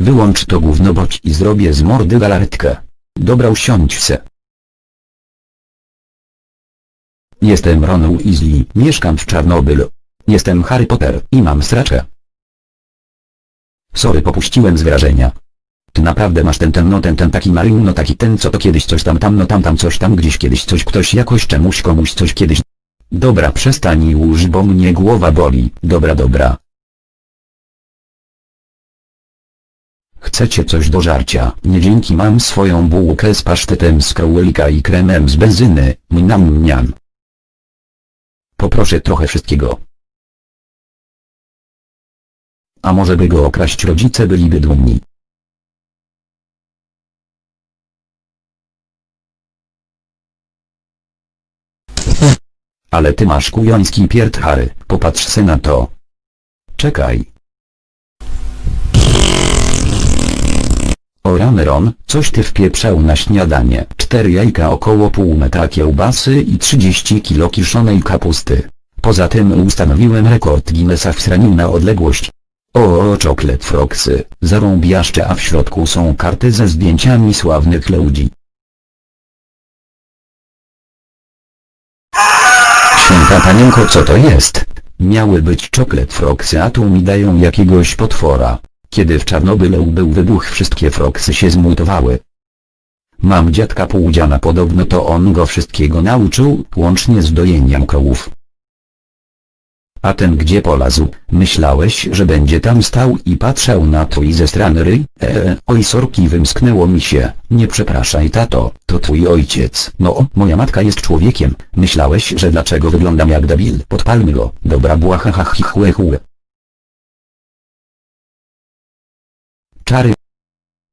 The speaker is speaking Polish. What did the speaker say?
Wyłącz to gówno i zrobię z mordy galaretkę. Dobra usiądź se. Jestem Ron Weasley, mieszkam w Czarnobylu. Jestem Harry Potter i mam sraczkę. Sorry popuściłem z wrażenia. Ty naprawdę masz ten ten no ten ten taki Marium no taki ten co to kiedyś coś tam tam no tam tam coś tam gdzieś kiedyś coś ktoś jakoś czemuś komuś coś kiedyś. Dobra przestań już bo mnie głowa boli, dobra dobra. Chcecie coś do żarcia? Nie dzięki mam swoją bułkę z pasztetem z królika i kremem z benzyny, mniam mniam. Poproszę trochę wszystkiego. A może by go okraść rodzice byliby dumni. Ale ty masz kujoński pierd Harry, popatrz se na to. Czekaj. O Rameron, coś ty wpieprzał na śniadanie. Cztery jajka około pół metra kiełbasy i 30 kilo kiszonej kapusty. Poza tym ustanowiłem rekord Guinnessa w sraniu na odległość. O, czoklet froksy, zarąbiaszcze a w środku są karty ze zdjęciami sławnych ludzi. Święta panienko co to jest? Miały być czoklet froksy a tu mi dają jakiegoś potwora. Kiedy w Czarnobylu był wybuch wszystkie froksy się zmutowały. Mam dziadka półdziana podobno to on go wszystkiego nauczył, łącznie z dojeniem krołów. A ten gdzie polazł? Myślałeś, że będzie tam stał i patrzał na to i ze strony ryj? Eee, oj sorki wymsknęło mi się, nie przepraszaj tato, to twój ojciec. No, moja matka jest człowiekiem, myślałeś, że dlaczego wyglądam jak debil? Podpalmy go, dobra błaha ha hi chłe chłe. clarity